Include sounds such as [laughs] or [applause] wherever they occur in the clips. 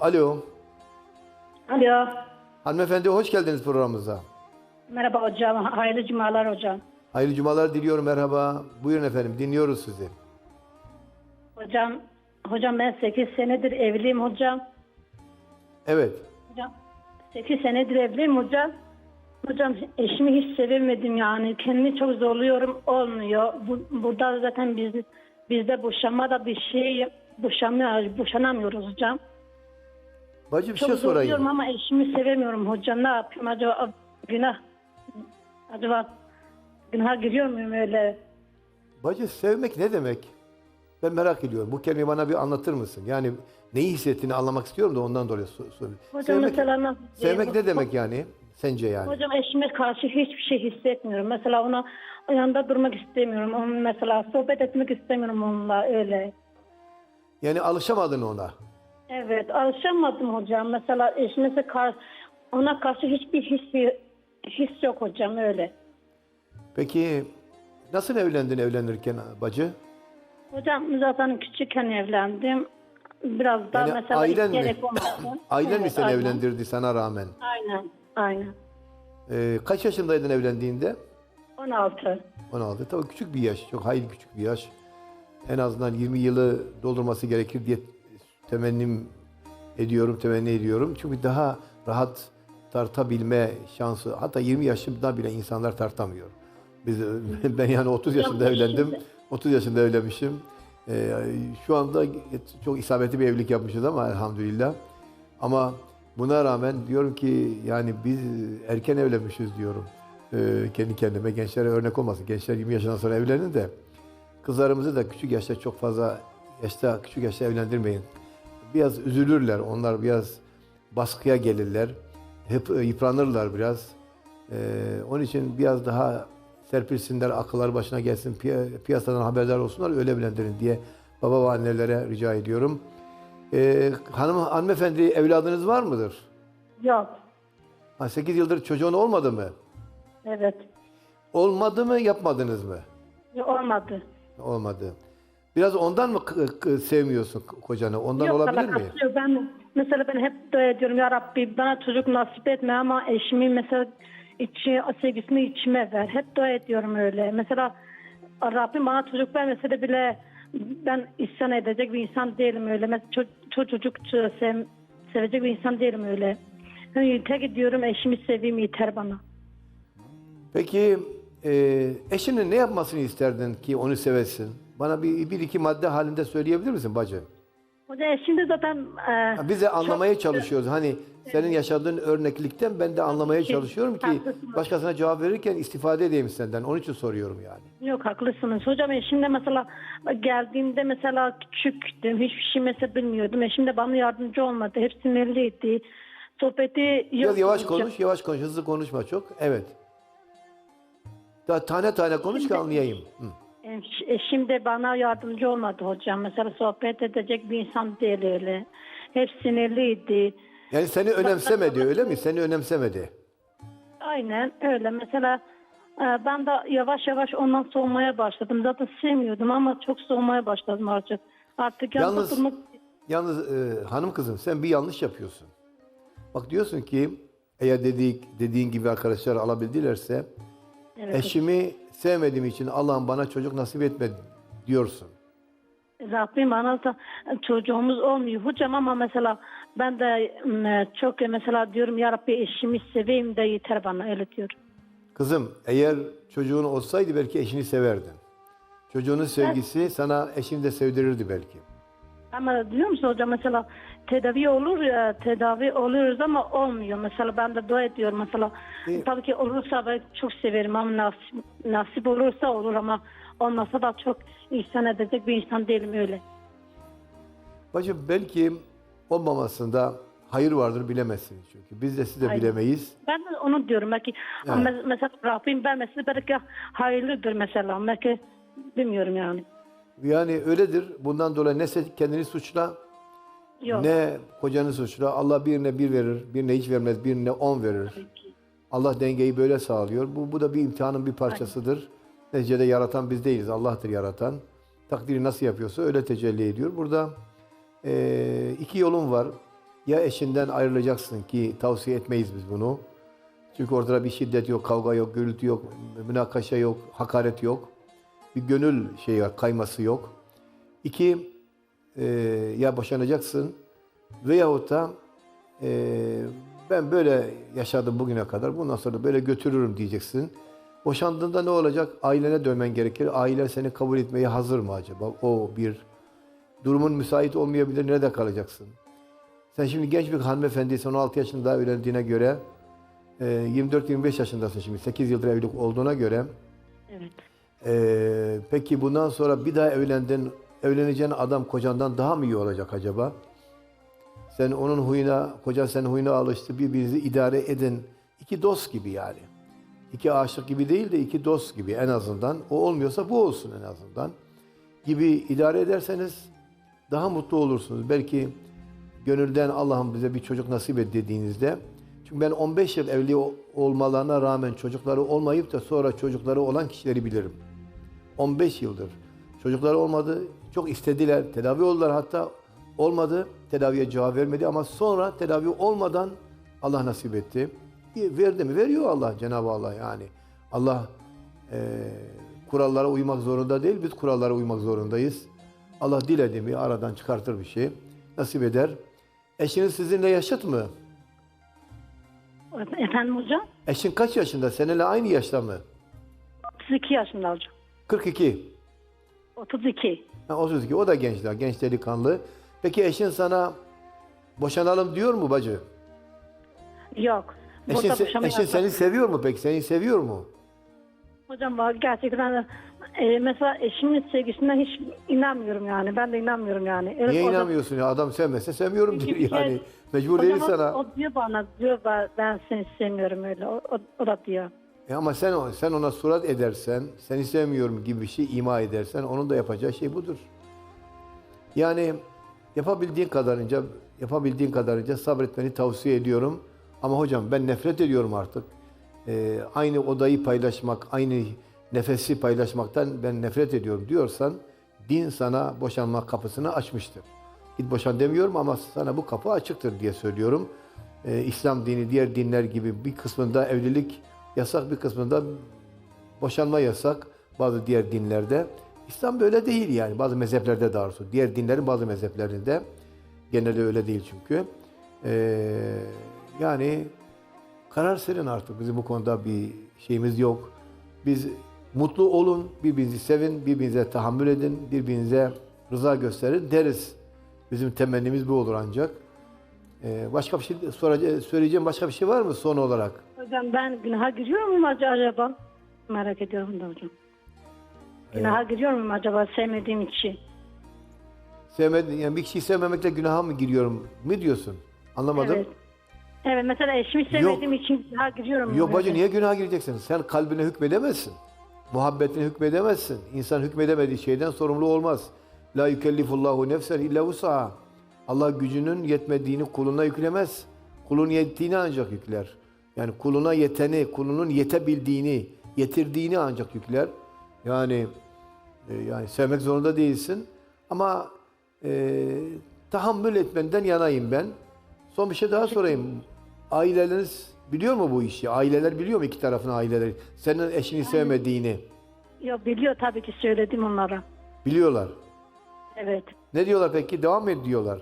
Alo. Alo. Hanımefendi hoş geldiniz programımıza. Merhaba hocam. Hayırlı cumalar hocam. Hayırlı cumalar diliyorum merhaba. Buyurun efendim dinliyoruz sizi. Hocam hocam ben 8 senedir evliyim hocam. Evet. Hocam 8 senedir evliyim hocam. Hocam eşimi hiç sevemedim yani. Kendimi çok zorluyorum. Olmuyor. Bu, burada zaten biz bizde boşanma da bir şey boşanmıyor, boşanamıyoruz hocam. Bacı bir Çok şey sorayım. ama eşimi sevemiyorum hocam. Ne yapayım acaba günah acaba günaha giriyor muyum öyle? Bacı sevmek ne demek? Ben merak ediyorum. Bu kelimeyi bana bir anlatır mısın? Yani neyi hissettiğini anlamak istiyorum da ondan dolayı sor- soruyorum. Hocam Sevmek, mesela nasıl sevmek ne demek yani? Sence yani? Hocam eşime karşı hiçbir şey hissetmiyorum. Mesela ona yanında durmak istemiyorum. Onun mesela sohbet etmek istemiyorum onunla öyle. Yani alışamadın ona. Evet alışamadım hocam. Mesela eşime karşı ona karşı hiçbir his, his yok hocam öyle. Peki nasıl evlendin evlenirken bacı? Hocam zaten küçükken evlendim. Biraz daha Yani mesela ailen mi? gerek olmadı. [clears throat] Ailen mi Evet, seni aynen. evlendirdi sana rağmen? Aynen. Aynen. Ee, kaç yaşındaydın evlendiğinde? 16. 16. Tabii küçük bir yaş. Çok hayli küçük bir yaş. En azından 20 yılı doldurması gerekir diye temennim ediyorum, temenni ediyorum. Çünkü daha rahat tartabilme şansı. Hatta 20 yaşında bile insanlar tartamıyor. Biz, [laughs] ben yani 30 yaşında evlendim. şimdi- 30 yaşında evlenmişim. Ee, şu anda çok isabetli bir evlilik yapmışız ama elhamdülillah. Ama buna rağmen diyorum ki yani biz erken evlenmişiz diyorum. Ee, kendi kendime gençlere örnek olmasın. Gençler 20 yaşından sonra evlenin de kızlarımızı da küçük yaşta çok fazla yaşta küçük yaşta evlendirmeyin. Biraz üzülürler. Onlar biraz baskıya gelirler. Hep e, yıpranırlar biraz. Ee, onun için biraz daha serpilsinler, akıllar başına gelsin, piya- piyasadan haberdar olsunlar, öyle evlendirin diye baba ve annelere rica ediyorum. Ee, hanım, hanımefendi evladınız var mıdır? Yok. Ha, 8 yıldır çocuğun olmadı mı? Evet. Olmadı mı, yapmadınız mı? Olmadı. Olmadı. Biraz ondan mı sevmiyorsun kocanı? Ondan Yok olabilir mi? yok. Ben mesela ben hep dua ediyorum ya Rabbi bana çocuk nasip etme ama eşimi mesela içi, sevgisini içime ver. Hep dua ediyorum öyle. Mesela Rabbim bana çocuk vermese de bile ben isyan edecek bir insan değilim öyle. Mesela ço- ço- çocuk sev, sevecek bir insan değilim öyle. Yani tek diyorum eşimi seveyim yeter bana. Peki e, eşinin ne yapmasını isterdin ki onu sevesin? Bana bir, bir iki madde halinde söyleyebilir misin bacı? Hocam eşim de zaten e, Biz de anlamaya çok- çalışıyoruz. Hani senin yaşadığın örneklikten ben de anlamaya çalışıyorum ki Haklısınız. başkasına cevap verirken istifade edeyim senden. Onun için soruyorum yani. Yok haklısınız. Hocam eşim de mesela geldiğimde mesela küçüktüm. Hiçbir şey mesela bilmiyordum. Eşim de bana yardımcı olmadı. Hep sinirliydi. Sohbeti yok. Biraz yavaş konuş, yavaş konuş. Hızlı konuşma çok. Evet. Daha tane tane konuş ki anlayayım. Hı. Eşim de bana yardımcı olmadı hocam. Mesela sohbet edecek bir insan değil öyle. Hep sinirliydi. Yani seni önemsemedi öyle mi? Seni önemsemedi. Aynen öyle. Mesela e, ben de yavaş yavaş ondan soğumaya başladım. Zaten sevmiyordum ama çok soğumaya başladım artık. Artık Yalnız- durmak Yalnız e, hanım kızım sen bir yanlış yapıyorsun. Bak diyorsun ki eğer dedik, dediğin gibi arkadaşlar alabildilerse Evet. eşimi sevmediğim için Allah'ım bana çocuk nasip etmedi diyorsun. Rabbim bana da çocuğumuz olmuyor hocam ama mesela ben de çok mesela diyorum ya Rabbi eşimi seveyim de yeter bana öyle diyorum. Kızım eğer çocuğun olsaydı belki eşini severdin. Çocuğunun sevgisi sana eşini de sevdirirdi belki. Ama biliyor musun hocam mesela tedavi olur ya tedavi oluyoruz ama olmuyor. Mesela ben de dua ediyorum mesela E- tabii ki olursa ben çok severim ama nasip, nasip olursa olur ama olmasa da çok ihsan edecek bir insan değilim öyle. Bacım belki olmamasında hayır vardır bilemezsiniz çünkü. Biz de siz de Aynen. bilemeyiz. Ben de onu diyorum belki ama mesela Rabbim vermesi belki hayırlıdır mesela belki bilmiyorum yani. Yani öyledir. Bundan dolayı ne kendini suçla Yok. ne kocanı suçla. Allah birine bir verir, birine hiç vermez, birine on verir. Allah dengeyi böyle sağlıyor. Bu, bu da bir imtihanın bir parçasıdır. Neticede yaratan biz değiliz. Allah'tır yaratan. Takdiri nasıl yapıyorsa öyle tecelli ediyor. Burada eee, iki yolun var. ya eşinden ayrılacaksın ki tavsiye etmeyiz biz bunu. Çünkü ortada bir şiddet yok, kavga yok, gürültü yok, münakaşa yok, hakaret yok. Bir gönül şeyi var, kayması yok. İki, e, ya boşanacaksın veyahut da e, ben böyle yaşadım bugüne kadar, bundan sonra böyle götürürüm diyeceksin. Boşandığında ne olacak? Ailene dönmen gerekir. Ailen seni kabul etmeye hazır mı acaba? O bir. Durumun müsait olmayabilir, nerede kalacaksın? Sen şimdi genç bir hanımefendisin, 16 yaşında evlendiğine göre, e, 24-25 yaşındasın şimdi, 8 yıldır evlilik olduğuna göre, Evet. Ee, peki bundan sonra bir daha evlendin, evleneceğin adam kocandan daha mı iyi olacak acaba? Sen onun huyuna, kocan senin huyuna alıştı, birbirinizi idare edin. İki dost gibi yani. İki aşık gibi değil de iki dost gibi en azından. O olmuyorsa bu olsun en azından. Gibi idare ederseniz daha mutlu olursunuz. Belki gönülden Allah'ım bize bir çocuk nasip et dediğinizde. Çünkü ben 15 yıl evli olmalarına rağmen çocukları olmayıp da sonra çocukları olan kişileri bilirim. 15 yıldır. Çocukları olmadı. Çok istediler. Tedavi oldular hatta. Olmadı. Tedaviye cevap vermedi ama sonra tedavi olmadan Allah nasip etti. Verdi mi? Veriyor Allah Cenab-ı Allah yani. Allah eee, kurallara uymak zorunda değil. Biz kurallara uymak zorundayız. Allah diledi mi aradan çıkartır bir şey. Nasip eder. Eşiniz sizinle yaşıt mı? Efendim hocam? Eşin kaç yaşında? Seninle aynı yaşta mı? 32 yaşında hocam. 42. 32. Ha, 32. O da genç daha. Genç delikanlı. Peki eşin sana boşanalım diyor mu bacı? Yok. Eşin, se- eşin seni seviyor mu peki? Seni seviyor mu? Hocam bak gerçekten e, mesela eşimin sevgisine hiç inanmıyorum yani. Ben de inanmıyorum yani. Evet, Niye da- inanmıyorsun ya? Adam sevmezse sevmiyorum Çünkü diyor bir yani. şey- Mecbur Hocam değil o- sana. O, diyor bana diyor ben, ben seni sevmiyorum öyle. O, o, o da diyor. E ama sen sen ona surat edersen, seni sevmiyorum gibi bir şey ima edersen onun da yapacağı şey budur. Yani yapabildiğin kadarınca yapabildiğin kadarınca sabretmeni tavsiye ediyorum. Ama hocam ben nefret ediyorum artık. Ee, aynı odayı paylaşmak, aynı nefesi paylaşmaktan ben nefret ediyorum diyorsan din sana boşanma kapısını açmıştır. Git boşan demiyorum ama sana bu kapı açıktır diye söylüyorum. Ee, İslam dini diğer dinler gibi bir kısmında evlilik yasak, bir kısmında boşanma yasak bazı diğer dinlerde. İslam böyle değil yani bazı mezheplerde daha doğrusu. Diğer dinlerin bazı mezheplerinde genelde öyle değil çünkü. Ee, yani karar senin artık. Bizim bu konuda bir şeyimiz yok. Biz mutlu olun, birbirinizi sevin, birbirinize tahammül edin, birbirinize rıza gösterin deriz. Bizim temennimiz bu olur ancak. Ee, başka bir şey soracağım, söyleyeceğim başka bir şey var mı son olarak? Hocam ben günaha giriyor muyum ac- acaba? Merak ediyorum da hocam. Günaha giriyor muyum acaba sevmediğim için? Sevmedi, yani bir kişiyi sevmemekle günaha mı giriyorum? Ne diyorsun? Anlamadım. Evet. Evet mesela eşimi sevmediğim için günaha giriyorum. Yok bacı niye günaha gireceksin? Sen kalbine hükmedemezsin. Muhabbetine hükmedemezsin. İnsan hükmedemediği şeyden sorumlu olmaz. La yükellifullahu nefsen illa vusaha. Allah gücünün yetmediğini kuluna yüklemez. Kulun yettiğini ancak yükler. Yani kuluna yeteni, kulunun yetebildiğini, yetirdiğini ancak yükler. Yani e, yani sevmek zorunda değilsin. Ama e, tahammül etmenden yanayım ben. Son bir şey daha sorayım. Aileleriniz biliyor mu bu işi? Aileler biliyor mu iki tarafın aileleri? Senin eşini sevmediğini Yok biliyor tabii ki söyledim onlara. biliyorlar. Evet. Ne diyorlar peki? Devam mı ediyorlar?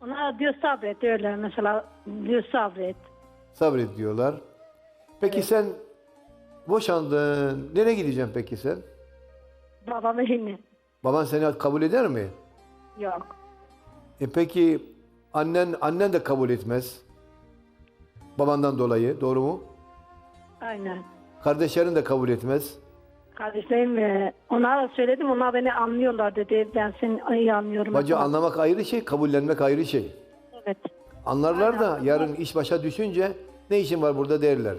Ona diyor sabret öyle mesela diyor sabret. Sabret diyorlar. Peki sen boşandın. Nereye gideceksin peki sen? Babam elini. Baban seni kabul eder mi? Yok. E peki annen annen de kabul etmez. Babandan dolayı, doğru mu? Aynen. Kardeşlerin de kabul etmez. Kardeşlerim ve onlara söyledim onlar beni anlıyorlar dedi. Ben seni iyi anlıyorum. Bacı anlamak ayrı şey, kabullenmek ayrı şey. Evet. Anlarlar da yarın iş başa düşünce ne işin var burada derler.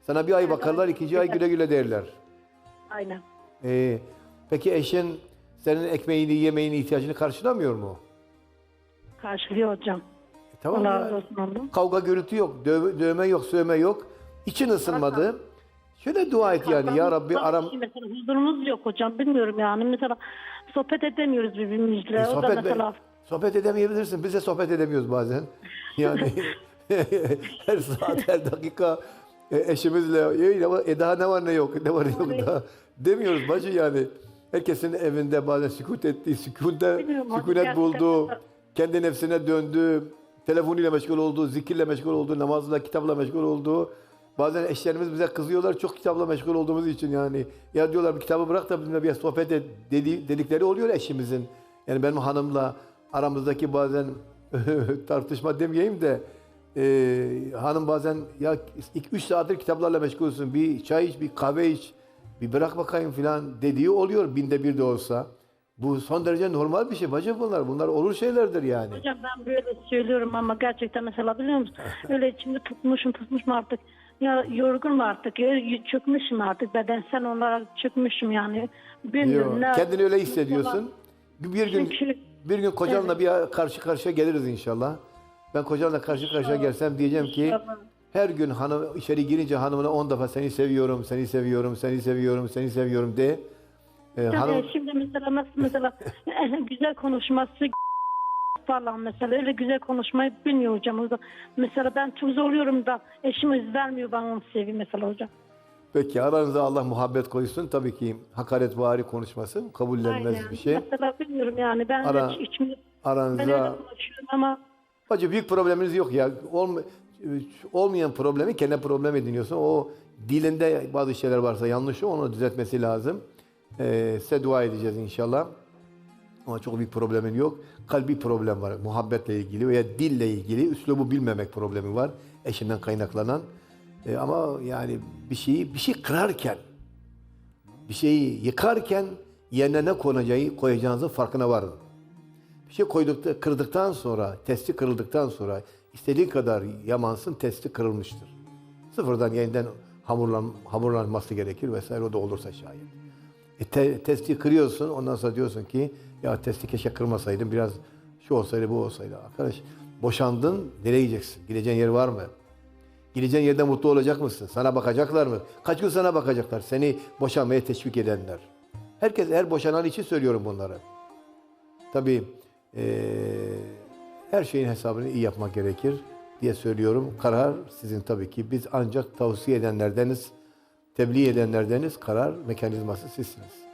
Sana bir ay bakarlar, ikinci ay güle güle derler. [laughs] Aynen. Ee, peki eşin senin ekmeğini, yemeğini, ihtiyacını karşılamıyor mu? Karşılıyor hocam. E, tamam Allah ya. razı olsun oğlum. Kavga gürültü yok, döv- dövme yok, sövme yok. İçin ısınmadı. Şöyle dua et yani ya Rabbi aram... Mesela huzurumuz yok hocam bilmiyorum yani. Mesela sohbet edemiyoruz birbirimizle. E, o da sohbet, mesela sohbet edemeyebilirsin. Biz de sohbet edemiyoruz bazen. [laughs] Yani [laughs] her saat, her dakika e, eşimizle "Ey, ne var, e, daha ne var ne yok, ne var ne yok daha demiyoruz bacı yani. Herkesin evinde bazen sükut ettiği, sükunde, sükunet gerçekten buldu, mesela- kendi nefsine döndü, telefonuyla meşgul oldu, zikirle meşgul oldu, namazla, kitapla meşgul oldu. Bazen eşlerimiz bize kızıyorlar çok kitapla meşgul olduğumuz için yani. Ya diyorlar bir kitabı bırak da bizimle bir sohbet et dedi, dedikleri oluyor eşimizin. Yani benim hanımla aramızdaki bazen [laughs] tartışma demeyeyim de e, hanım bazen ya 2-3 saattir kitaplarla meşgulsün bir çay iç, bir kahve iç, bir bırak bakayım filan dediği oluyor binde bir de olsa. Bu son derece normal bir şey bacım bunlar. Bunlar olur şeylerdir yani. Hocam ben böyle söylüyorum ama gerçekten mesela biliyor musun? [laughs] Öyle içimde tutmuşum tutmuşum artık. Ya yorgunum artık. Ya, çökmüşüm artık. Bedensel olarak çökmüşüm yani. Bilmiyorum. Kendini öyle hissediyorsun. Bir, bir gün Çünkü- bir gün kocanla bir karşı karşıya geliriz inşallah. Ben kocanla karşı karşıya gelsem diyeceğim ki her gün hanım içeri girince hanımına 10 defa seni seviyorum, seni seviyorum, seni seviyorum, seni seviyorum de. Ee, Yani hanım şimdi mesela nasıl mesela [laughs] güzel konuşması [laughs] falan mesela öyle güzel konuşmayı bilmiyor hocam. O da- Mesela ben çok zorluyorum da eşim izin vermiyor bana onu seveyim mesela hocam. Peki aranıza Allah muhabbet koysun. Tabii ki hakaretvari konuşması kabullenmez Aynen. bir şey. Mesela bilmiyorum yani ben Ara- ben öyle Aranızda konuşuyorum ama Hacı büyük probleminiz yok ya. Olma- olmayan problemi kendi problem ediniyorsun. O dilinde bazı şeyler varsa yanlış o, onu düzeltmesi lazım. Ee, size dua edeceğiz inşallah. Ama çok büyük problemin yok. Kalbi problem var. Muhabbetle ilgili veya dille ilgili. Üslubu bilmemek problemi var. Eşinden kaynaklanan. Ee, ama yani bir şeyi bir şey kırarken bir şeyi yıkarken yerine ne koyacağı, koyacağınızın farkına varın. Bir şey koydukta, kırdıktan sonra, testi kırıldıktan sonra istediği kadar yamansın testi kırılmıştır. Sıfırdan yeniden hamurlan, hamurlanması gerekir vesaire o da olursa şayet. E te- testi kırıyorsun ondan sonra diyorsun ki ya testi keşke kırmasaydım biraz şu olsaydı bu olsaydı. Arkadaş boşandın nereye gideceksin? Gideceğin yer var mı? Gideceğin yerde mutlu olacak mısın? Sana bakacaklar mı? Kaç gün sana bakacaklar? Seni boşanmaya teşvik edenler. Herkes her boşanan için söylüyorum bunları. Tabii eee, her şeyin hesabını iyi yapmak gerekir diye söylüyorum. Karar sizin tabii ki. Biz ancak tavsiye edenlerdeniz, tebliğ edenlerdeniz. Karar mekanizması sizsiniz.